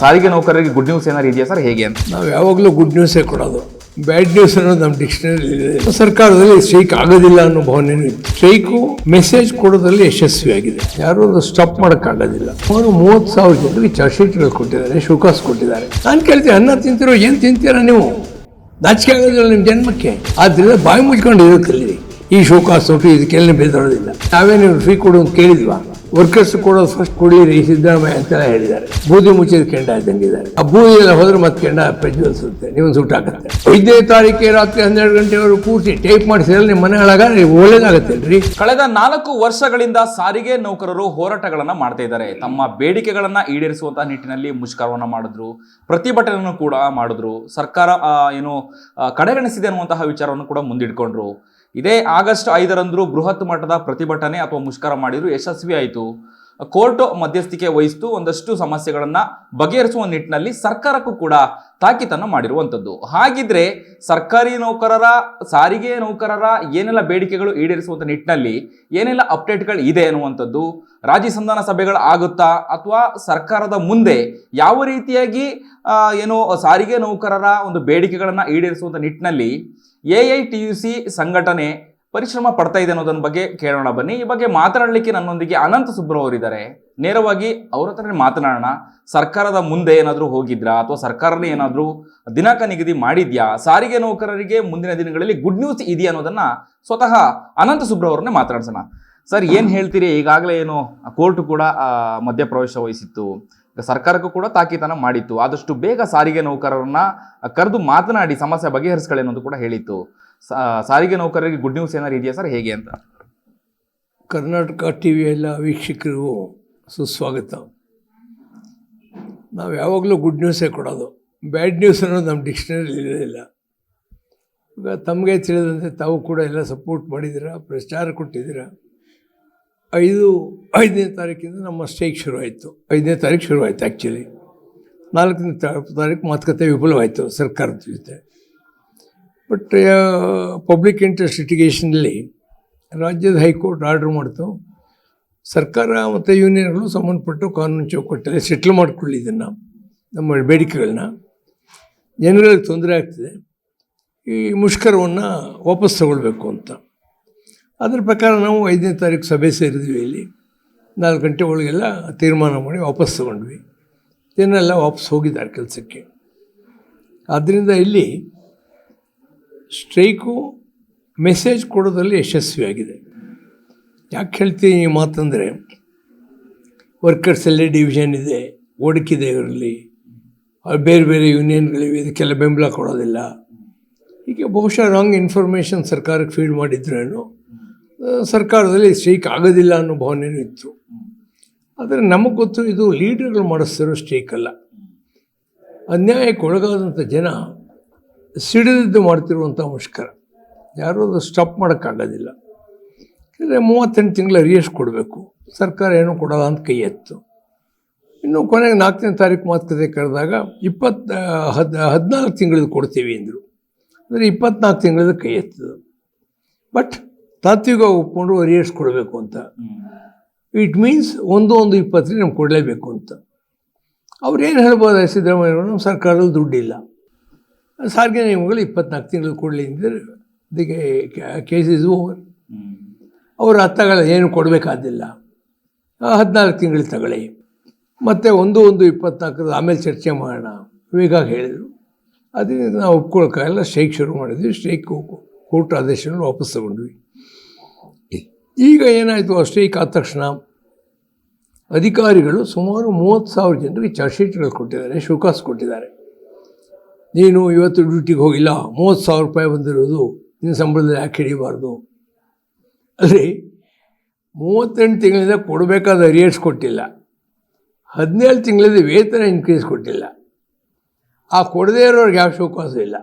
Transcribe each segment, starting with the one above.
ಸಾರಿಗೆ ನೌಕರರಿಗೆ good news ಏನಾರು ಇದೆಯಾ ಸರ್? ಹೇಗೆ ಅಂತ? ನಾವು ಯಾವಾಗಲೂ ಗುಡ್ ನ್ಯೂಸೇ ಕೊಡೋದು. ಬ್ಯಾಡ್ ನ್ಯೂಸ್ ಅನ್ನೋದು ನಮ್ಮ ಡಿಕ್ಷನರಿ ಸರ್ಕಾರದಲ್ಲಿ ಸ್ಟ್ರೈಕ್ ಆಗೋದಿಲ್ಲ ಅನ್ನೋ ಭಾವನೆ ಸ್ಟ್ರೈಕು ಮೆಸೇಜ್ ಕೊಡೋದ್ರಲ್ಲಿ ಯಶಸ್ವಿಯಾಗಿದೆ. ಯಾರು ಅದು ಸ್ಟಾಪ್ ಮಾಡೋಕ್ಕಾಗೋದಿಲ್ಲ ಅವರು ಮೂವತ್ತು ಸಾವಿರ ಜನರಿಗೆ ಚಾರ್ಜ್ ಶೀಟ್ಗಳು ಕೊಟ್ಟಿದ್ದಾರೆ ಶುಕಾಸ್ ಕೊಟ್ಟಿದ್ದಾರೆ. ನಾನು ಕೇಳ್ತೀನಿ, ಅನ್ನ ತಿಂತಿರೋ, ಏನು ತಿಂತೀರಾ ನೀವು? ನಾಚಿಕೆ ಆಗೋದಿಲ್ಲ ನಿಮ್ಮ ಜನ್ಮಕ್ಕೆ. ಆದ್ದರಿಂದ ಬಾಯಿ ಮುಚ್ಕೊಂಡು ಇರೋದು ಕಲೀರಿ ಈ ಶೋಕಾಸ್ ನೋಟು ಇದಕ್ಕೆಲ್ಲ ಬೇದರೋದಿಲ್ಲ ನಾವೇ ನೀವು ಫ್ರೀ ಕೊಡು ಅಂತ ಕೇಳಿದ್ವಾ? ವರ್ಕರ್ಸ್ ಕೂಡ ಫಸ್ಟ್ ಕುಡಿಯಿರಿ ಸಿದ್ದರಾಮಯ್ಯ ಅಂತೆಲ್ಲ ಹೇಳಿದ್ದಾರೆ. ಬೂದಿ ಮುಚ್ಚಿದ ಕೆಂಡ ಇದ್ದಂಗಿದ್ದಾರೆ. ಆ ಬೂದಿ ಹೋದ್ರೆ ಮತ್ತೆ ಕೆಂಡ ಪ್ರಜ್ವಲಿಸುತ್ತೆ ನೀವು ಸುಟ್ಟಾಗುತ್ತೆ ಐದನೇ ತಾರೀಕೆ ರಾತ್ರಿ ಹನ್ನೆರಡು ಗಂಟೆವರೆಗೂ ಕೂರಿಸಿ ಟೈಪ್ ಮಾಡಿಸಿದ್ರೆ ನಿಮ್ಮ ಮನೆ ಒಳಗ ಕಳೆದ ನಾಲ್ಕು ವರ್ಷಗಳಿಂದ ಸಾರಿಗೆ ನೌಕರರು ಹೋರಾಟಗಳನ್ನ ಮಾಡ್ತಾ ಇದ್ದಾರೆ. ತಮ್ಮ ಬೇಡಿಕೆಗಳನ್ನ ಈಡೇರಿಸುವಂತಹ ನಿಟ್ಟಿನಲ್ಲಿ ಮುಷ್ಕರವನ್ನ ಮಾಡಿದ್ರು, ಪ್ರತಿಭಟನೆಯನ್ನು ಕೂಡ ಮಾಡಿದ್ರು. ಸರ್ಕಾರ ಏನು ಕಡೆಗಣಿಸಿದೆ ಅನ್ನುವಂತಹ ವಿಚಾರವನ್ನು ಕೂಡ ಮುಂದಿಟ್ಕೊಂಡ್ರು. ಇದೇ ಆಗಸ್ಟ್ ಐದರಂದು ಬೃಹತ್ ಮಟ್ಟದ ಪ್ರತಿಭಟನೆ ಅಥವಾ ಮುಷ್ಕರ ಮಾಡಿದ್ರು ಯಶಸ್ವಿ ಆಯಿತು. ಕೋರ್ಟ್ ಮಧ್ಯಸ್ಥಿಕೆ ವಹಿಸಿತು, ಒಂದಷ್ಟು ಸಮಸ್ಯೆಗಳನ್ನು ಬಗೆಹರಿಸುವ ನಿಟ್ಟಿನಲ್ಲಿ ಸರ್ಕಾರಕ್ಕೂ ಕೂಡ ತಾಕೀತನ್ನು ಮಾಡಿರುವಂಥದ್ದು. ಹಾಗಿದ್ರೆ ಸರ್ಕಾರಿ ನೌಕರರ, ಸಾರಿಗೆ ನೌಕರರ ಏನೆಲ್ಲ ಬೇಡಿಕೆಗಳು ಈಡೇರಿಸುವಂಥ ನಿಟ್ಟಿನಲ್ಲಿ ಏನೆಲ್ಲ ಅಪ್ಡೇಟ್ಗಳು ಇದೆ ಅನ್ನುವಂಥದ್ದು ರಾಜ್ಯ ಸಂಧಾನ ಸಭೆಗಳು ಆಗುತ್ತಾ, ಅಥವಾ ಸರ್ಕಾರದ ಮುಂದೆ ಯಾವ ರೀತಿಯಾಗಿ ಏನು ಸಾರಿಗೆ ನೌಕರರ ಒಂದು ಬೇಡಿಕೆಗಳನ್ನು ಈಡೇರಿಸುವಂಥ ನಿಟ್ಟಿನಲ್ಲಿ A I T U C ಸಂಘಟನೆ ಪರಿಶ್ರಮ ಪಡ್ತಾ ಇದೆ ಅನ್ನೋದನ್ನ ಬಗ್ಗೆ ಕೇಳೋಣ ಬನ್ನಿ. ಈ ಬಗ್ಗೆ ಮಾತನಾಡಲಿಕ್ಕೆ ನನ್ನೊಂದಿಗೆ ಅನಂತ ಸುಬ್ರವರಿದ್ದಾರೆ ನೇರವಾಗಿ ಅವ್ರ ಹತ್ರನೇ ಮಾತನಾಡೋಣ. ಸರ್ಕಾರದ ಮುಂದೆ ಏನಾದರೂ ಹೋಗಿದ್ರಾ? ಅಥವಾ ಸರ್ಕಾರನೇ ಏನಾದರೂ ದಿನಾಂಕ ನಿಗದಿ ಮಾಡಿದ್ಯಾ? ಸಾರಿಗೆ ನೌಕರರಿಗೆ ಮುಂದಿನ ದಿನಗಳಲ್ಲಿ ಗುಡ್ ನ್ಯೂಸ್ ಇದೆಯಾ ಅನ್ನೋದನ್ನ ಸ್ವತಃ ಅನಂತ ಸುಬ್ರು ಅವ್ರನ್ನೇ ಮಾತನಾಡ್ಸೋಣ. ಸರ್, ಏನು ಹೇಳ್ತೀರಿ? ಈಗಾಗಲೇ ಏನು ಕೋರ್ಟ್ ಕೂಡ ಮಧ್ಯಪ್ರವೇಶ ವಹಿಸಿತ್ತು. ಸರ್ಕಾರಕ್ಕೂ ಕೂಡ ತಾಕೀತನ ಮಾಡಿತ್ತು. ಆದಷ್ಟು ಬೇಗ ಸಾರಿಗೆ ನೌಕರರನ್ನ ಕರೆದು ಮಾತನಾಡಿ ಸಮಸ್ಯೆ ಬಗೆಹರಿಸ್ಕೊಳ್ಳಿ ಅನ್ನೋದು ಕೂಡ ಹೇಳಿತ್ತು. ಸಾರಿಗೆ ನೌಕರರಿಗೆ ಗುಡ್ ನ್ಯೂಸ್ ಏನಾರು ಇದೆಯಾ ಸರ್? ಹೇಗೆ ಅಂತ? ಕರ್ನಾಟಕ ಟಿ ಎಲ್ಲ ವೀಕ್ಷಕರಿಗೂ ಸುಸ್ವಾಗತ. ನಾವು ಯಾವಾಗಲೂ ಗುಡ್ ನ್ಯೂಸೇ ಕೊಡೋದು. ಬ್ಯಾಡ್ ನ್ಯೂಸ್ ಅನ್ನೋದು ನಮ್ಮ ಡಿಕ್ಷನರಿ ಇರಲಿಲ್ಲ ಈಗ ತಮಗೆ ತಿಳಿದಂತೆ ತಾವು ಕೂಡ ಎಲ್ಲ ಸಪೋರ್ಟ್ ಮಾಡಿದ್ದೀರಾ, ಪ್ರಚಾರ ಕೊಟ್ಟಿದ್ದೀರಾ? ಐದು, ಐದನೇ ತಾರೀಕಿಂದ ನಮ್ಮ ಸ್ಟ್ರೈಕ್ ಶುರುವಾಯಿತು. ಐದನೇ ತಾರೀಕು ಶುರುವಾಯಿತು ಆ್ಯಕ್ಚುಲಿ ನಾಲ್ಕನೇ ತಾರೀಕು ಮಾತುಕತೆ ವಿಫಲವಾಯಿತು ಸರ್ಕಾರದ ಜೊತೆ. ಬಟ್ ಪಬ್ಲಿಕ್ ಇಂಟ್ರೆಸ್ಟ್ ಲಿಟಿಗೇಷನಲ್ಲಿ ರಾಜ್ಯದ ಹೈಕೋರ್ಟ್ ಆರ್ಡರ್ ಮಾಡ್ತು. ಸರ್ಕಾರ ಮತ್ತು ಯೂನಿಯನ್ಗಳು ಸಂಬಂಧಪಟ್ಟು ಕಾನೂನು ಚೌಕಟ್ಟಲ್ಲಿ ಸೆಟ್ಲ್ ಮಾಡಿಕೊಳ್ಳಿ ಇದನ್ನು, ನಮ್ಮ ಬೇಡಿಕೆಗಳನ್ನ. ಜನರಲ್ಲಿ ತೊಂದರೆ ಆಗ್ತಿದೆ. ಈ ಮುಷ್ಕರವನ್ನು ವಾಪಸ್ ತಗೊಳ್ಬೇಕು ಅಂತ. ಅದರ ಪ್ರಕಾರ ನಾವು ಐದನೇ ತಾರೀಕು ಸಭೆ ಸೇರಿದ್ವಿ ಇಲ್ಲಿ. ನಾಲ್ಕು ಗಂಟೆ ಒಳಗೆಲ್ಲ ತೀರ್ಮಾನ ಮಾಡಿ ವಾಪಸ್ ತಗೊಂಡ್ವಿ. ಜನರೆಲ್ಲ ವಾಪಸ್ ಹೋಗಿದ್ದಾರೆ ಕೆಲಸಕ್ಕೆ. ಆದ್ದರಿಂದ ಇಲ್ಲಿ ಸ್ಟ್ರೈಕು, ಮೆಸೇಜ್ ಕೊಡೋದ್ರಲ್ಲಿ ಯಶಸ್ವಿಯಾಗಿದೆ. ಯಾಕೆ ಹೇಳ್ತೀನಿ ಈ ಮಾತಂದರೆ, ವರ್ಕರ್ಸಲ್ಲೇ ಡಿವಿಷನ್ ಇದೆ, ಒಡಕಿದೆ ಅವ್ರು ಬೇರೆ ಬೇರೆ ಯೂನಿಯನ್ಗಳಿವೆ, ಇದಕ್ಕೆಲ್ಲ ಬೆಂಬಲ ಕೊಡೋದಿಲ್ಲ. ಹೀಗೆ ಬಹುಶಃ ರಾಂಗ್ ಇನ್ಫಾರ್ಮೇಷನ್ ಸರ್ಕಾರಕ್ಕೆ ಫೀಡ್ ಮಾಡಿದ್ರೇನು ಸರ್ಕಾರದಲ್ಲಿ ಸ್ಟ್ರೈಕ್ ಆಗೋದಿಲ್ಲ ಅನ್ನೋ ಭಾವನೆಯೂ ಇತ್ತು. ಆದರೆ ನಮಗೆ ಗೊತ್ತು, ಇದು ಲೀಡರ್ಗಳು ಮಾಡಿಸ್ತಿರೋ ಸ್ಟ್ರೈಕ್ ಅಲ್ಲ. ಅನ್ಯಾಯಕ್ಕೆ ಒಳಗಾದಂಥ ಜನ ಸಿಡಿದಿದ್ದು ಮಾಡ್ತಿರುವಂಥ ಮುಷ್ಕರ. ಯಾರೂ ಅದು ಸ್ಟಾಪ್ ಮಾಡೋಕ್ಕಾಗೋದಿಲ್ಲ. ಅಂದರೆ ಮೂವತ್ತೆಂಟು ತಿಂಗಳ ರಿಯಸ್ಟ್ ಕೊಡಬೇಕು. ಸರ್ಕಾರ ಏನು ಕೊಡಲ್ಲ ಅಂತ ಕೈ ಎತ್ತು. ಇನ್ನು ಕೊನೆಗೆ ನಾಲ್ಕನೇ ತಾರೀಕು ಮಾತುಕತೆ ಕರೆದಾಗ ಇಪ್ಪತ್ತು ಹದ್ ಹದಿನಾಲ್ಕು ತಿಂಗಳದ್ದು ಕೊಡ್ತೀವಿ ಅಂದರು. ಅಂದರೆ ಇಪ್ಪತ್ನಾಲ್ಕು ತಿಂಗಳದ್ದು ಕೈ ಎತ್ತದು. ಬಟ್ ತಾತ್ವಿಕ ಒಪ್ಕೊಂಡು ರಿಯರ್ಸ್ ಕೊಡಬೇಕು ಅಂತ. ಇಟ್ ಮೀನ್ಸ್ ಒಂದು ಒಂದು ಇಪ್ಪತ್ತರಿಂದ ನಮ್ಗೆ ಕೊಡಲೇಬೇಕು ಅಂತ. ಅವ್ರು ಏನು ಹೇಳ್ಬೋದು ಸಿದ್ದರಾಮಯ್ಯವರು ನಮ್ಮ ಸರ್ಕಾರದಲ್ಲಿ ದುಡ್ಡಿಲ್ಲ. ಸಾರಿಗೆ ನಿಯಮಗಳು ಇಪ್ಪತ್ನಾಲ್ಕು ತಿಂಗಳು ಕೊಡಲಿ ಅಂದರೆ ಅದಕ್ಕೆ ಕೇಸ್ ಇಸ್ ಓವರ್ ಅವರು ಹತ್ತಾಗಲ್ಲ ಏನು ಕೊಡಬೇಕಾದಿಲ್ಲ. ಹದಿನಾಲ್ಕು ತಿಂಗಳು ತಗೊಳ್ಳಿ ಮತ್ತು ಒಂದು ಒಂದು ಇಪ್ಪತ್ನಾಲ್ಕರದ್ದು ಆಮೇಲೆ ಚರ್ಚೆ ಮಾಡೋಣ ವೇಗಾಗಿ ಹೇಳಿದರು. ಅದರಿಂದ ನಾವು ಒಪ್ಕೊಳಕ್ಕಾಗಲ್ಲ ಸ್ಟ್ರೈಕ್ ಶುರು ಮಾಡಿದ್ವಿ. ಸ್ಟ್ರೈಕ್ ಕೋರ್ಟ್ ಆದೇಶವನ್ನು ವಾಪಸ್ ತಗೊಂಡ್ವಿ. ಈಗ ಏನಾಯಿತು, ಆ ಸ್ಟ್ರೈಕ್ ಆದ ತಕ್ಷಣ ಅಧಿಕಾರಿಗಳು ಸುಮಾರು ಮೂವತ್ತು ಸಾವಿರ ಜನರಿಗೆ ಚಾರ್ಜ್ ಶೀಟ್ಗಳು ಕೊಟ್ಟಿದ್ದಾರೆ, ಶೋಕಾಸ್ ಕೊಟ್ಟಿದ್ದಾರೆ. ನೀನು ಇವತ್ತು ಡ್ಯೂಟಿಗೆ ಹೋಗಿಲ್ಲ, ಮೂವತ್ತು ಸಾವಿರ ರೂಪಾಯಿ ಬಂದಿರೋದು, ನಿನ್ನ ಸಂಬಳದಲ್ಲಿ ಯಾಕೆ ಹಿಡಿಬಾರ್ದು ಅಲ್ಲಿ ಮೂವತ್ತೆಂಟು ತಿಂಗಳಿಂದ ಕೊಡಬೇಕಾದ ಅರಿಯರ್ಸ್ ಕೊಟ್ಟಿಲ್ಲ. ಹದಿನೇಳು ತಿಂಗಳಿಂದ ವೇತನ ಇನ್ಕ್ರೀಸ್ ಕೊಟ್ಟಿಲ್ಲ. ಆ ಕೊಡದೇ ಇರೋರಿಗೆ ಯಾವ ಶೋಕಾಸ ಇಲ್ಲ.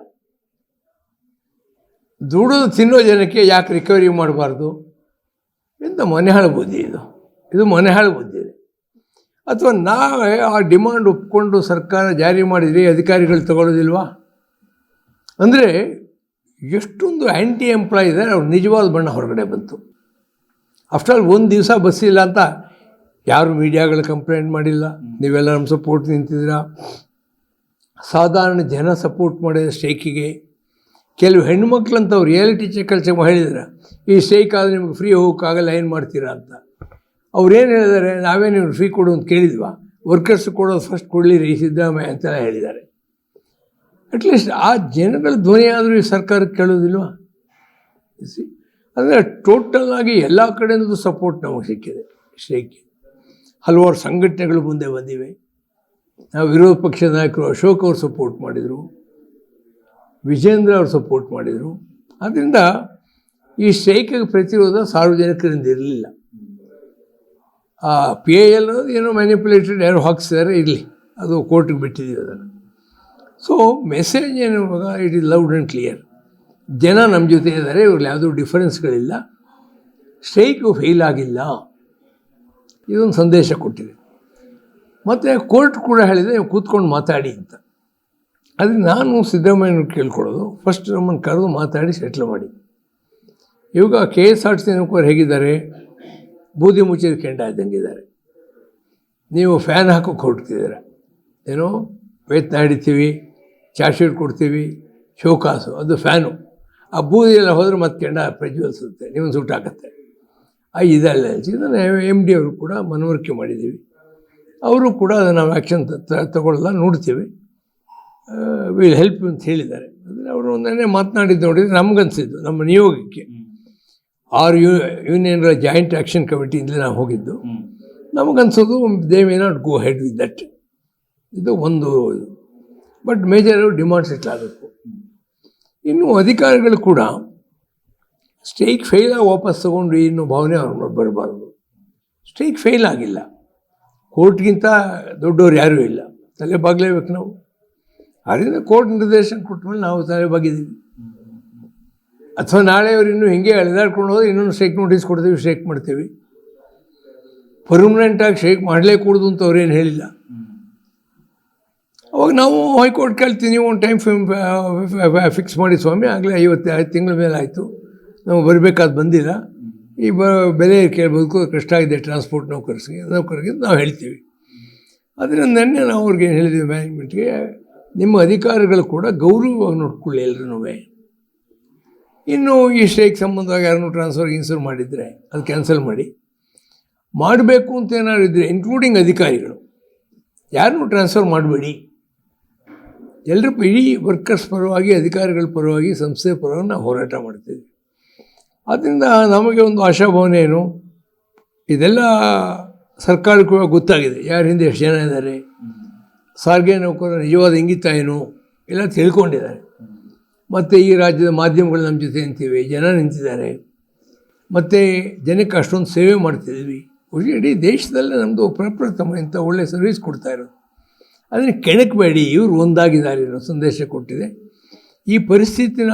ದುಡಿದು ತಿನ್ನೋ ಜನಕ್ಕೆ ಯಾಕೆ ರಿಕವರಿ ಮಾಡಬಾರ್ದು? ಎಂತ ಮನೆಹಾಳು ಬುದ್ಧಿ ಇದು. ಇದು ಮನೆಹಾಳು ಬುದ್ಧಿ. ಅಥವಾ ನಾವೇ ಆ ಡಿಮಾಂಡ್ ಒಪ್ಕೊಂಡು ಸರ್ಕಾರ ಜಾರಿ ಮಾಡಿದರೆ ಅಧಿಕಾರಿಗಳು ತಗೊಳ್ಳೋದಿಲ್ವಾ ಅಂದರೆ ಎಷ್ಟೊಂದು ಆ್ಯಂಟಿ ಎಂಪ್ಲಾಯ್ ಇದ್ದಾರೆ, ಅವ್ರು ನಿಜವಾದ ಬಣ್ಣ ಹೊರಗಡೆ ಬಂತು. ಆಫ್ಟರ್ ಆಲ್ ಒಂದು ದಿವಸ ಬಸ್ಸಿಲ್ಲ ಅಂತ ಯಾರು ಮೀಡಿಯಾಗಳು ಕಂಪ್ಲೇಂಟ್ ಮಾಡಿಲ್ಲ? ನೀವೆಲ್ಲ ನಮ್ಮ ಸಪೋರ್ಟ್ ನಿಂತಿದ್ದೀರಾ? ಸಾಧಾರಣ ಜನ ಸಪೋರ್ಟ್ ಮಾಡಿದ ಸ್ಟ್ರೈಕಿಗೆ ಕೆಲವು ಹೆಣ್ಮಕ್ಳಂತವ್ರು ರಿಯಾಲಿಟಿ ಚೆಕ್ಕಲ್ಲಿ ಚೆಕ್ ಹೇಳಿದ್ರೆ, ಈ ಸ್ಟ್ರೈಕ್ ಆದರೆ ನಿಮ್ಗೆ ಫ್ರೀ ಹೋಗೋಕ್ಕಾಗಲ್ಲ, ಏನು ಮಾಡ್ತೀರಾ ಅಂತ. ಅವ್ರೇನು ಹೇಳಿದ್ದಾರೆ ನಾವೇನು ನೀವು ಫ್ರೀ ಕೊಡು ಅಂತ ಕೇಳಿದ್ವಾ? ವರ್ಕರ್ಸ್ ಕೊಡೋದು ಫಸ್ಟ್ ಕೊಡಲಿರಿ ಸಿದ್ದರಾಮಯ್ಯ ಅಂತೆಲ್ಲ ಹೇಳಿದ್ದಾರೆ. ಅಟ್ಲೀಸ್ಟ್ ಆ ಜನಗಳ ಧ್ವನಿ ಆದರೂ ಈ ಸರ್ಕಾರಕ್ಕೆ ಕೇಳೋದಿಲ್ವಾ? ಅಂದರೆ ಟೋಟಲ್ ಆಗಿ ಎಲ್ಲ ಕಡೆಯಿಂದ ಸಪೋರ್ಟ್ ನಮಗೆ ಸಿಕ್ಕಿದೆ ಸ್ಟ್ರೈಕ್ ಹಲವಾರು ಸಂಘಟನೆಗಳು ಮುಂದೆ ಬಂದಿವೆ. ನಾವು ವಿರೋಧ ಪಕ್ಷದ ನಾಯಕರು ಅಶೋಕ್ ಅವರು ಸಪೋರ್ಟ್ ಮಾಡಿದರು. ವಿಜೇಂದ್ರ ಅವರು ಸಪೋರ್ಟ್ ಮಾಡಿದರು. ಆದ್ದರಿಂದ ಈ ಸ್ಟ್ರೈಕಿಗೆ ಪ್ರತಿರೋಧ ಸಾರ್ವಜನಿಕರಿಂದ ಇರಲಿಲ್ಲ. ಪಿ ಎ ಎಲ್ ಏನೋ ಮ್ಯಾನಿಪುಲೇಟೆಡ್ ಯಾರು ಹಾಕ್ಸಿದ್ದಾರೆ ಇರಲಿ. ಅದು ಕೋರ್ಟಿಗೆ ಬಿಟ್ಟಿದ್ದೀವಿ ಅದನ್ನು. ಸೊ ಮೆಸೇಜ್ ಏನು ಇವಾಗ it is loud and clear ಜನ ನಮ್ಮ ಜೊತೆ ಇದ್ದಾರೆ, ಇವ್ರಲ್ಲಿ ಯಾವುದೂ ಡಿಫರೆನ್ಸ್ಗಳಿಲ್ಲ ಸ್ಟ್ರೈಕು ಫೇಲ್ ಆಗಿಲ್ಲ. ಇದೊಂದು ಸಂದೇಶ ಕೊಟ್ಟಿದೆ. ಮತ್ತು ಕೋರ್ಟ್ ಕೂಡ ಹೇಳಿದೆ, ನೀವು ಕೂತ್ಕೊಂಡು ಮಾತಾಡಿ ಅಂತ. ಅದು ನಾನು ಸಿದ್ದರಾಮಯ್ಯನ ಕೇಳ್ಕೊಳ್ಳೋದು ಫಸ್ಟ್ ನಮ್ಮನ್ನು ಕರೆದು ಮಾತಾಡಿ ಸೆಟ್ಲ್ ಮಾಡಿ. ಇವಾಗ K S R T C ನೌಕರು ಹೇಗಿದ್ದಾರೆ? ಬೂದಿ ಮುಚ್ಚಿದ ಕೆಂಡ ಇದ್ದಂಗಿದ್ದಾರೆ. ನೀವು ಫ್ಯಾನ್ ಹಾಕೋಕೆ ಹೊರಡ್ತಿದ್ದೀರ ಏನೋ ವೇತನ ಹಿಡಿತೀವಿ ಚಾರ್ಜ್ ಶೀಟ್ ಕೊಡ್ತೀವಿ, ಶೋಕಾಸು, ಅದು ಫ್ಯಾನು ಆ ಬೂದಿ ಎಲ್ಲ ಹೋದರೆ ಮತ್ತೆ ಕೆಂಡ ಪ್ರಜ್ವಲಿಸುತ್ತೆ ನೀವು ಸುಟ್ಟಾಕತ್ತೆ ಆ ಇದಲ್ಲ ಇದನ್ನು ಎಂ ಡಿ ಅವರು ಕೂಡ ಮನವರಿಕೆ ಮಾಡಿದ್ದೀವಿ. ಅವರು ಕೂಡ ಅದನ್ನು ನಾವು ಆ್ಯಕ್ಷನ್ ತಗೊಳ್ಳಲ್ಲ ನೋಡ್ತೀವಿ. ವಿಲ್ ಹೆಲ್ಪ್ ಅಂತ ಹೇಳಿದ್ದಾರೆ. ಅಂದರೆ ಅವರು ಒಂದನ್ನೇ ಮಾತನಾಡಿದ್ದು ನೋಡಿದರೆ ನಮಗನ್ಸಿದ್ದು, ನಮ್ಮ ನಿಯೋಗಕ್ಕೆ. ಆರು ಯು ಯೂನಿಯನ್ಗಳ ಜಾಯಿಂಟ್ ಆ್ಯಕ್ಷನ್ ಕಮಿಟಿಯಿಂದ ನಾವು ಹೋಗಿದ್ದು. ನಮಗನ್ಸೋದು they may not go ahead with that. ಇದು ಒಂದು ಇದು. ಬಟ್ ಮೇಜರ್ ಡಿಮಾಂಡ್ ಸೆಟ್ಲ್ ಆಗಬೇಕು. ಇನ್ನು ಅಧಿಕಾರಿಗಳು ಕೂಡ ಸ್ಟ್ರೈಕ್ ಫೇಲಾಗಿ ವಾಪಸ್ ತಗೊಂಡು ಇನ್ನೂ ಭಾವನೆ ಅವ್ರ ಬರಬಾರ್ದು. ಸ್ಟ್ರೈಕ್ ಫೇಲ್ ಆಗಿಲ್ಲ. ಕೋರ್ಟ್ಗಿಂತ ದೊಡ್ಡವ್ರು ಯಾರೂ ಇಲ್ಲ. ತಲೆ ಬಾಗಲೇಬೇಕು ನಾವು. ಅದರಿಂದ ಕೋರ್ಟ್ ನಿರ್ದೇಶನ ಕೊಟ್ಟ ಮೇಲೆ ನಾವು ತಲೆ ಬಾಗಿದ್ದೀವಿ. ಅಥವಾ ನಾಳೆ ಅವ್ರು ಇನ್ನೂ ಹಿಂಗೆ ಎಳೆದಾಡ್ಕೊಂಡು ಹೋದ್ರೆ ಇನ್ನೊಂದು ಶೇಕ್ ನೋಟಿಸ್ ಕೊಡ್ತೀವಿ ಶೇಕ್ ಮಾಡ್ತೀವಿ. ಪರ್ಮನೆಂಟಾಗಿ ಶೇಕ್ ಮಾಡಲೇ ಕೂಡುದು ಅಂತ ಅವ್ರೇನು ಹೇಳಿಲ್ಲ. ಅವಾಗ ನಾವು ಹೈಕೋರ್ಟ್ ಕೇಳ್ತೀನಿ ಒಂದು ಟೈಮ್ ಫಿಕ್ಸ್ ಮಾಡಿ ಸ್ವಾಮಿ, ಆಗಲೇ ಐವತ್ತು, ಐದು ತಿಂಗಳ ಮೇಲೆ ಆಯಿತು. ನಾವು ಬರಬೇಕಾದ ಬಂದಿಲ್ಲ. ಈ ಬ, ಬೆಲೆ ಕೇಳಬೇಕು ಕಷ್ಟ ಆಗಿದೆ ಟ್ರಾನ್ಸ್ಪೋರ್ಟ್ ನೌಕರ್ಸ್ಗೆ ನೌಕರಿಗೆ ನಾವು ಹೇಳ್ತೀವಿ. ಅದರಿಂದ ನೆನ್ನೆ ನಾವು ಅವ್ರಿಗೆ ಏನು ಹೇಳಿದ್ವಿ ಮ್ಯಾನೇಜ್ಮೆಂಟ್ಗೆ ನಿಮ್ಮ ಅಧಿಕಾರಿಗಳು ಕೂಡ ಗೌರವವಾಗಿ ನೋಡ್ಕೊಳ್ಳಿ ಎಲ್ಲರೂ ಇನ್ನು ಈ ಸ್ಟ್ರೈಕ್ ಸಂಬಂಧವಾಗಿ ಯಾರನ್ನೂ ಟ್ರಾನ್ಸ್ಫರ್ ಇನ್ಸರ್ ಮಾಡಿದರೆ ಅದು ಕ್ಯಾನ್ಸಲ್ ಮಾಡಿ. ಮಾಡಬೇಕು ಅಂತ ಏನಾದ್ರು ಇದ್ದರೆ ಇನ್ಕ್ಲೂಡಿಂಗ್ ಅಧಿಕಾರಿಗಳು. ಯಾರನ್ನೂ ಟ್ರಾನ್ಸ್ಫರ್ ಮಾಡಬೇಡಿ. ಎಲ್ಲರೂ ಇಡೀ ವರ್ಕರ್ಸ್ ಪರವಾಗಿ, ಅಧಿಕಾರಿಗಳ ಪರವಾಗಿ, ಸಂಸ್ಥೆ ಪರವಾಗಿ ನಾವು ಹೋರಾಟ ಮಾಡ್ತೀವಿ ಆದ್ದರಿಂದ ನಮಗೆ ಒಂದು ಆಶಾಭಾವನೆ ಏನು? ಇದೆಲ್ಲ ಸರ್ಕಾರಕ್ಕೂ ಗೊತ್ತಾಗಿದೆ. ಯಾರ ಹಿಂದೆ ಎಷ್ಟು ಜನ ಇದ್ದಾರೆ? ಸಾರಿಗೆ ನೌಕರರ ನಿಜವಾದ ಇಂಗಿತ ಏನು? ಎಲ್ಲ ತಿಳ್ಕೊಂಡಿದ್ದಾರೆ. ಮತ್ತು ಈ ರಾಜ್ಯದ ಮಾಧ್ಯಮಗಳು ನಮ್ಮ ಜೊತೆ ನಿಂತಿವೆ, ಜನ ನಿಂತಿದ್ದಾರೆ. ಮತ್ತು ಜನಕ್ಕೆ ಅಷ್ಟೊಂದು ಸೇವೆ ಮಾಡ್ತಿದ್ವಿ ಇಡೀ ದೇಶದಲ್ಲೇ ನಮ್ಮದು ಪ್ರಪ್ರಥಮ ಇಂಥ ಒಳ್ಳೆಯ ಸರ್ವಿಸ್ ಕೊಡ್ತಾ ಇರೋದು. ಅದನ್ನು ಕೆಣಕಬೇಡಿ ಇವರು ಒಂದಾಗಿದ್ದಾರೆ ಅನ್ನೋ ಸಂದೇಶ ಕೊಟ್ಟಿದೆ. ಈ ಪರಿಸ್ಥಿತಿನ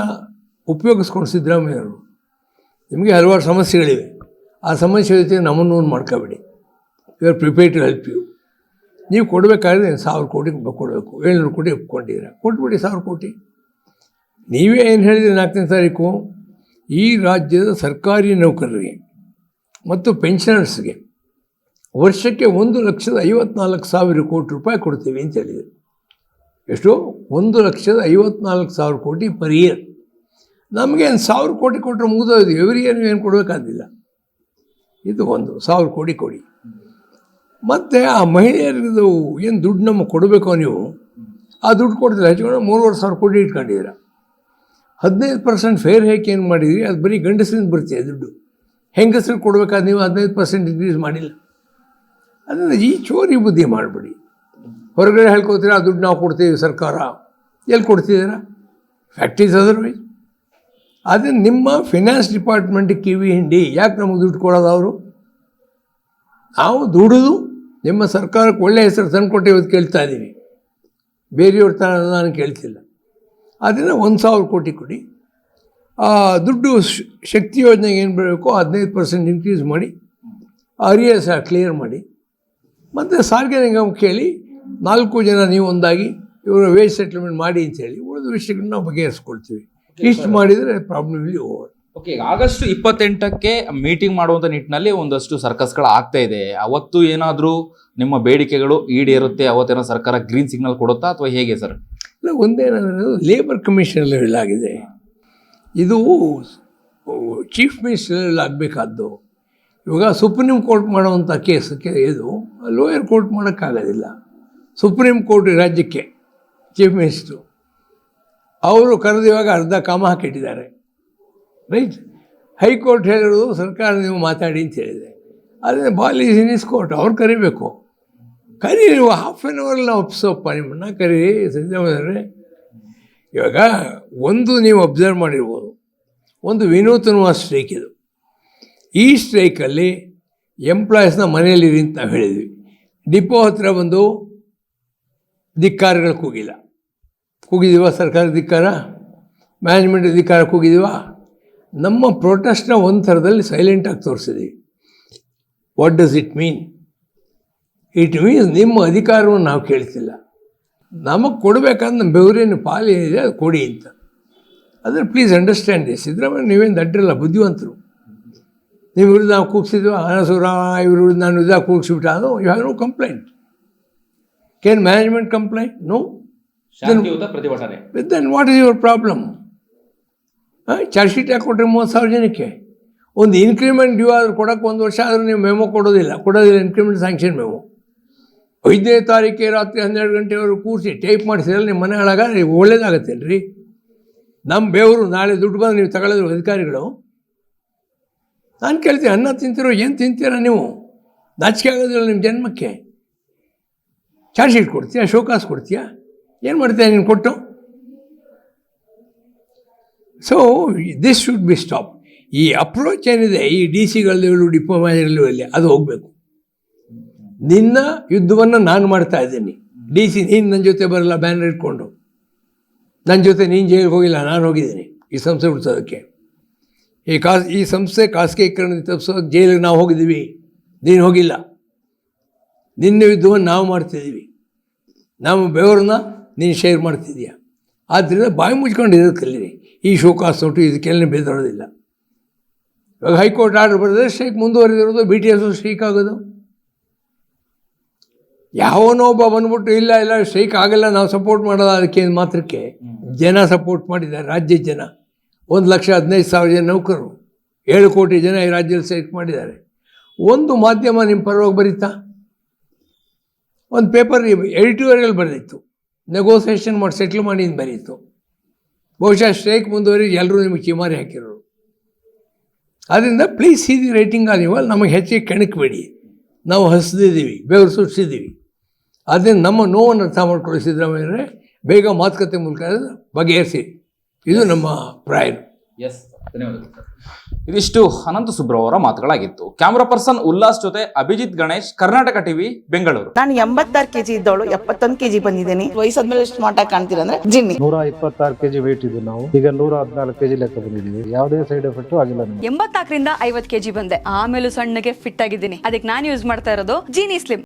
ಉಪಯೋಗಿಸ್ಕೊಂಡು ಸಿದ್ದರಾಮಯ್ಯವರು, ನಿಮಗೆ ಹಲವಾರು ಸಮಸ್ಯೆಗಳಿವೆ. ಆ ಸಮಸ್ಯೆ ಜೊತೆ ನಮ್ಮನ್ನು ಒಂದು ಮಾಡ್ಕೋಬೇಡಿ. You are prepare to help you ನೀವು ಕೊಡಬೇಕಾದ್ರೆ ಸಾವಿರ ಕೋಟಿ ಕೊಡಬೇಕು. ಏಳ್ನೂರು ಕೋಟಿ ಒಪ್ಕೊಂಡಿದ್ದೀರ. ಕೊಟ್ಬಿಡಿ ಸಾವಿರ ಕೋಟಿ. ನೀವೇ ಏನು ಹೇಳಿದರೆ ನಾಲ್ಕನೇ ತಾರೀಕು? ಈ ರಾಜ್ಯದ ಸರ್ಕಾರಿ ನೌಕರರಿಗೆ ಮತ್ತು ಪೆನ್ಷನರ್ಸ್ಗೆ ವರ್ಷಕ್ಕೆ ಒಂದು ಲಕ್ಷದ ಐವತ್ನಾಲ್ಕು ಸಾವಿರ ಕೋಟಿ ರೂಪಾಯಿ ಕೊಡ್ತೀವಿ ಅಂತ ಹೇಳಿದರು. ಎಷ್ಟು? ಒಂದು ಲಕ್ಷದ ಐವತ್ನಾಲ್ಕು ಸಾವಿರ ಕೋಟಿ ಪರ್ ಇಯರ್. ನಮಗೆ ಒಂದು ಸಾವಿರ ಕೋಟಿ ಕೊಟ್ಟರೆ ಮುಗಿದೋದು ಎವ್ರಿ ಇಯರ್ ಏನು ಕೊಡಬೇಕಾದಿಲ್ಲ ಇದು ಒಂದು ಸಾವಿರ ಕೋಟಿ ಕೊಡಿ. ಮತ್ತು ಆ ಮಹಿಳೆಯರದು ಏನು ದುಡ್ಡು ನಮಗೆ ಕೊಡಬೇಕು ನೀವು? ಆ ದುಡ್ಡು ಕೊಡ್ತಿಲ್ಲ. ಹೆಚ್ಚು ಮೂರುವರೆ ಸಾವಿರ ಕೋಟಿ ಇಟ್ಕೊಂಡಿದ್ದೀರ? ಹದಿನೈದು ಪರ್ಸೆಂಟ್ ಫೇರ್ ಹೇಗೆ ಏನು ಮಾಡಿದ್ರಿ? ಅದು ಬರೀ ಗಂಡಸರಿಂದ ಬರ್ತೀಯ ದುಡ್ಡು. ಹೆಂಗಸ್ರಿಗೆ ಕೊಡಬೇಕಾದ ನೀವು ಹದಿನೈದು ಪರ್ಸೆಂಟ್ ಇನ್ಕ್ರೀಸ್ ಮಾಡಿಲ್ಲ. ಅದನ್ನು ಈ ಚೋರಿ ಬುದ್ಧಿ ಮಾಡಿಬಿಡಿ. ಹೊರಗಡೆ ಹೇಳ್ಕೊತೀರ, ಆ ದುಡ್ಡು ನಾವು ಕೊಡ್ತೀವಿ ಸರ್ಕಾರ. ಎಲ್ಲಿ ಕೊಡ್ತಿದ್ದೀರಾ? ಫ್ಯಾಕ್ಟ್ರೀಸ್ ಅದರ್ವೈಸ್ ಆದರೆ ನಿಮ್ಮ ಫಿನಾನ್ಸ್ ಡಿಪಾರ್ಟ್ಮೆಂಟ್ ಕಿವಿ ಹಿಂಡಿ, ಯಾಕೆ ನಮಗೆ ದುಡ್ಡು ಕೊಡೋದು ಅವರು? ನಾವು ದುಡಿದು ನಿಮ್ಮ ಸರ್ಕಾರಕ್ಕೆ ಒಳ್ಳೆಯ ಹೆಸರು ತಂದುಕೊಟ್ಟೆ ಇವತ್ತು ಕೇಳ್ತಾ ಇದ್ದೀವಿ ಬೇರೆಯವ್ರ ಥರ ನಾನು ಕೇಳ್ತಿಲ್ಲ. ಅದನ್ನು ಒಂದು ಸಾವಿರ ಕೋಟಿ ಕೊಡಿ. ಆ ದುಡ್ಡು ಶ- ಶಕ್ತಿ ಯೋಜನೆಗೆ ಏನು ಬರಬೇಕು ಹದಿನೈದು ಪರ್ಸೆಂಟ್ ಇನ್ಕ್ರೀಸ್ ಮಾಡಿ ಅರಿಯರ್ಸ್ ಕ್ಲಿಯರ್ ಮಾಡಿ. ಮತ್ತು ಸಾರಿಗೆ ನಿಗಮ ಕೇಳಿ ನಾಲ್ಕು ಜನ ನೀವು ಒಂದಾಗಿ ಇವರ ವೇಜ್ ಸೆಟ್ಲ್ಮೆಂಟ್ ಮಾಡಿ ಅಂತೇಳಿ ಉಳಿದ ವಿಷಯಗಳನ್ನ ನಾವು ಬಗೆಹರಿಸ್ಕೊಳ್ತೀವಿ. ಇಷ್ಟು ಮಾಡಿದರೆ ಪ್ರಾಬ್ಲಮ್ ಇಲ್ಲಿ ಓವರ್ ಓಕೆ ಆಗಸ್ಟ್ ಇಪ್ಪತ್ತೆಂಟಕ್ಕೆ ಮೀಟಿಂಗ್ ಮಾಡುವಂಥ ನಿಟ್ಟಿನಲ್ಲಿ ಒಂದಷ್ಟು ಸರ್ಕಸ್ಗಳು ಆಗ್ತಾ ಇದೆ. ಅವತ್ತು ಏನಾದರೂ ನಿಮ್ಮ ಬೇಡಿಕೆಗಳು ಈಡೇರುತ್ತೆ, ಅವತ್ತೇನೋ ಸರ್ಕಾರ ಗ್ರೀನ್ ಸಿಗ್ನಲ್ ಕೊಡುತ್ತಾ ಅಥವಾ ಹೇಗೆ ಸರ್ ಇಲ್ಲ ಒಂದೇನಂದರೆ ಲೇಬರ್ ಕಮಿಷನಲ್ಲಿ ಹೇಳಲಾಗಿದೆ. ಇದು ಚೀಫ್ ಮಿನಿಸ್ಟರ್ ಆಗಬೇಕಾದ್ದು ಇವಾಗ ಸುಪ್ರೀಂ ಕೋರ್ಟ್ ಮಾಡುವಂಥ ಕೇಸಕ್ಕೆ ಇದು ಲೋಯರ್ ಕೋರ್ಟ್ ಮಾಡೋಕ್ಕಾಗೋದಿಲ್ಲ. ಸುಪ್ರೀಂ ಕೋರ್ಟ್ ರಾಜ್ಯಕ್ಕೆ ಚೀಫ್ ಮಿನಿಸ್ಟ್ರು ಅವರು ಕರೆದಿವಾಗ ಅರ್ಧ ಕಾಮ ಹಾಕಿಟ್ಟಿದ್ದಾರೆ. ರೈಟ್? ಹೈಕೋರ್ಟ್ ಹೇಳಿರೋದು ಸರ್ಕಾರ ನೀವು ಮಾತಾಡಿ ಅಂತ ಹೇಳಿದೆ. ಆದರೆ ball is in his court, ಅವ್ರು ಕರಿಬೇಕು. ಕರಿ ನೀವು ಹಾಫ್ ಆನ್ ಅವರ್ ನಾವು ಒಪ್ಸೋಪ್ಪ ನಿಮ್ಮನ್ನ, ಕರಿ. ಸಂಜೆ ಇವಾಗ ಒಂದು ನೀವು ಅಬ್ಸರ್ವ್ ಮಾಡಿರ್ಬೋದು. ಒಂದು ವಿನೂತನವಾದ ಸ್ಟ್ರೈಕ್ ಇದು. ಈ ಸ್ಟ್ರೈಕಲ್ಲಿ ಎಂಪ್ಲಾಯೀಸ್ನ ಮನೆಯಲ್ಲಿರಿ ಅಂತ ನಾವು ಹೇಳಿದ್ವಿ. ಡಿಪೋ ಹತ್ರ ಬಂದು ಧಿಕ್ಕಾರಗಳು ಕೂಗಿಲ್ಲ. ಕೂಗಿದೀವ ಸರ್ಕಾರ ಧಿಕ್ಕಾರ? ಮ್ಯಾನೇಜ್ಮೆಂಟ್ ಧಿಕ್ಕಾರ ಕೂಗಿದೀವ ನಮ್ಮ ಪ್ರೊಟೆಸ್ಟ್ನ ಒಂದು ಥರದಲ್ಲಿ ಸೈಲೆಂಟಾಗಿ ತೋರಿಸಿದ್ದೀವಿ what does it mean it means ನಿಮ್ಮ ಅಧಿಕಾರವನ್ನು ನಾವು ಕೇಳ್ತಿಲ್ಲ. ನಮಗೆ ಕೊಡಬೇಕಂದ್ರೆ ನಮ್ಮ ಬೆವರಿನ ಪಾಲು ಏನಿದೆ ಅದು ಕೊಡಿ ಅಂತ. ಆದರೆ ಪ್ಲೀಸ್ ಅಂಡರ್ಸ್ಟ್ಯಾಂಡ್ ದಿಸ್ ಸಿದ್ದರಾಮಯ್ಯ ನೀವೇನು ದಡ್ಡರಲ್ಲ ಬುದ್ಧಿವಂತರು. ನೀವು ವಿರುದ್ಧ ನಾವು ಕೂಗ್ಸಿದ್ವಿ ಅನಸೂರ ಇವ್ರ ವಿರುದ್ಧ ನಾನು ವಿರುದ್ಧ ಕೂಗ್ಸಿಬಿಟ್ಟ ಅದು you have no complaint can management complaint no ಪ್ರತಿಭಟನೆ. With then what is your problem charge sheet ಯಾಕೆ ಕೊಟ್ಟರೆ ಮೂವತ್ತು ಸಾವಿರ ಜನಕ್ಕೆ. ಒಂದು ಇನ್ಕ್ರಿಮೆಂಟ್ ಡ್ಯೂ ಆದರೂ ಕೊಡೋಕ್ಕೆ ಒಂದು ವರ್ಷ ಆದರೂ ನೀವು ಮೆಮೊ ಕೊಡೋದಿಲ್ಲ. ಕೊಡೋದಿಲ್ಲ ಇನ್ಕ್ರಿಮೆಂಟ್ ಸ್ಯಾಂಕ್ಷನ್ ಮೆಮೊ ಐದನೇ ತಾರೀಕಿಗೆ ರಾತ್ರಿ ಹನ್ನೆರಡು ಗಂಟೆವರೆಗೂ ಕೂರಿಸಿ ಟೈಪ್ ಮಾಡಿಸಿದ್ರೆ ನಿಮ್ಮ ಮನೆ ಒಳಗ ನೀವು ಒಳ್ಳೇದಾಗತ್ತೇನು ರೀ ನಮ್ಮ ಬೇವರು ನಾಳೆ ದುಡ್ಡು ಬಂದು ನೀವು ತಗೊಳ್ಳೋದು ಅಧಿಕಾರಿಗಳು. ನಾನು ಕೇಳ್ತೀನಿ, ಅನ್ನ ತಿಂತಿರೋ ಏನು ತಿಂತೀರ ನೀವು? ನಾಚಿಕೆ ಆಗೋದಿಲ್ಲ ನಿಮ್ಮ ಜನ್ಮಕ್ಕೆ. ಚಾರ್ಜ್ ಶೀಟ್ ಕೊಡ್ತೀಯಾ? ಶೋಕಾಸ್ ಕೊಡ್ತೀಯಾ? ಏನು ಮಾಡ್ತೀಯ ನೀನು ಕೊಟ್ಟು? So this should be stop ಈ ಅಪ್ರೋಚ್ ಏನಿದೆ, ಈ ಡಿ ಸಿಗಳಲ್ಲಿ ಡಿಪೋ ಮ್ಯಾನೇಜರ್ ಲೆವೆಲ್ಲಿ ಅದು ಹೋಗಬೇಕು. ನಿನ್ನ ಯುದ್ಧವನ್ನು ನಾನು ಮಾಡ್ತಾ ಇದ್ದೀನಿ. ಡಿ ಸಿ ನೀನು ನನ್ನ ಜೊತೆ ಬರಲ್ಲ, ಬ್ಯಾನರ್ ಇಟ್ಕೊಂಡು. ನನ್ನ ಜೊತೆ ನೀನು ಜೈಲಿಗೆ ಹೋಗಿಲ್ಲ, ನಾನು ಹೋಗಿದ್ದೀನಿ. ಈ ಸಂಸ್ಥೆ ಹುಡ್ಸೋದಕ್ಕೆ ಈ ಕಾಸ್, ಈ ಸಂಸ್ಥೆ ಖಾಸಗೀಕರಣ ತಪ್ಪಿಸೋದಕ್ಕೆ ಜೈಲಿಗೆ ನಾವು ಹೋಗಿದ್ದೀವಿ. ನೀನು ಹೋಗಿಲ್ಲ. ನಿನ್ನ ಯುದ್ಧವನ್ನು ನಾವು ಮಾಡ್ತಿದ್ದೀವಿ. ನಮ್ಮ ಬೆವರನ್ನ ನೀನು ಶೇರ್ ಮಾಡ್ತಿದ್ದೀಯ? ಆದ್ದರಿಂದ ಬಾಯಿ ಮುಚ್ಕೊಂಡು ಇರೋದು ಕಲೀರಿ ಈ ಶೋಕಾಸ್ ನೋಟು ಇದಕ್ಕೆಲ್ಲ ಬೇದರೋದಿಲ್ಲ ಇವಾಗ ಹೈಕೋರ್ಟ್ ಆರ್ಡರ್ ಬರೆದ್ರೆ ಸ್ಟ್ರೈಕ್ ಮುಂದುವರೆದಿರೋದು ಬಿ ಟಿ ಎಸ್ ಸ್ಟ್ರೈಕ್ ಆಗೋದು. ಯಾವನೋ ಒಬ್ಬ ಬಂದ್ಬಿಟ್ಟು, ಇಲ್ಲ ಇಲ್ಲ ಸ್ಟ್ರೈಕ್ ಆಗಲ್ಲ, ನಾವು ಸಪೋರ್ಟ್ ಮಾಡೋದು ಅದಕ್ಕೆ ಮಾತ್ರಕ್ಕೆ? ಜನ ಸಪೋರ್ಟ್ ಮಾಡಿದ್ದಾರೆ ರಾಜ್ಯದ ಜನ. ಒಂದು ಲಕ್ಷ ಹದಿನೈದು ಸಾವಿರ ಜನ ನೌಕರರು. ಏಳು ಕೋಟಿ ಜನ ಈ ರಾಜ್ಯದಲ್ಲಿ ಸ್ಟ್ರೈಕ್ ಮಾಡಿದ್ದಾರೆ. ಒಂದು ಮಾಧ್ಯಮ ನಿಮ್ಮ ಪರವಾಗಿ ಬರೀತಾ? ಒಂದು ಪೇಪರ್ ಎಡಿಟೋರಿಯಲ್ ಬರೆದಿತ್ತು. ನೆಗೋಸಿಯೇಷನ್ ಮಾಡಿ ಸೆಟ್ಲ್ ಮಾಡಿ ಅಂತ ಬರೀತು. ಬಹುಶಃ ಸ್ಟ್ರೈಕ್ ಮುಂದುವರಿ ಎಲ್ಲರೂ ನಿಮಗೆ ಕಿಮಾರಿ ಹಾಕಿರೋರು. ಆದ್ದರಿಂದ please the rating on evil ನಮಗೆ ಹೆಚ್ಚಿಗೆ ಕೆಣಕಬೇಡಿ. ನಾವು ಹಸಿದಿದ್ದೀವಿ, ಬೆವರು ಸುರಿಸಿದ್ದೀವಿ ಅದರಿಂದ ನಮ್ಮ ನೋವನ್ನು ಅರ್ಥ ಮಾಡ್ಕೊಳ್ಳಿ ಸಿದ್ದರಾಮಯ್ಯರೇ ಬೇಗ ಮಾತುಕತೆ ಮೂಲಕ ಬಗೆಹರಿಸಿ ಇದು ನಮ್ಮ ಪ್ರಾಯರು. ಎಸ್ ಧನ್ಯವಾದಗಳು. ಇದಿಷ್ಟು ಅನಂತ ಸುಬ್ರವರ ಅವರ ಮಾತುಗಳಾಗಿತ್ತು. ಕ್ಯಾಮ್ರಾ ಪರ್ಸನ್ ಉಲ್ಲಾಸ್ ಜೊತೆ ಅಭಿಜಿತ್ ಗಣೇಶ್ ಕರ್ನಾಟಕ ಟಿವಿ ಬೆಂಗಳೂರು. ನಾನು ಎಂಬತ್ತಾರು ಕೆಜಿ ಇದ್ದವಳು ಎಪ್ಪತ್ತೊಂದು ಕೆಜಿ ಬಂದಿದ್ದೀನಿ. ವಯಸ್ಸಾದ್ಮೇಲೆ ಸ್ಮಾರ್ಟ್ ಆಗಿ ಕಾಣ್ತೀರ ಅಂದ್ರೆ ಜಿನ್ನಿ. ನೂರ ಇಪ್ಪತ್ತಾರು ಕೆಜಿ ವೇಟ್ ಇದ್ದು ನಾವು. ಈಗ ನೂರ ಹದಿನಾಲ್ಕು ಕೆಜಿ ಲೆಕ್ಕ ಬಂದಿದ್ದೀವಿ. ಯಾವುದೇ ಸೈಡ್ ಎಫೆಕ್ಟ್ ಆಗಿಲ್ಲ ಎಂಬತ್ನಾಲ್ಕರಿಂದ ಐವತ್ ಕೆಜಿ ಬಂದೆ. ಆಮೇಲೆ ಸಣ್ಣಗೆ ಫಿಟ್ ಆಗಿದ್ದೀನಿ. ಅದಕ್ಕೆ ನಾನು ಯೂಸ್ ಮಾಡ್ತಾ ಇರೋದು ಜೀನಿ ಸ್ಲಿಮ್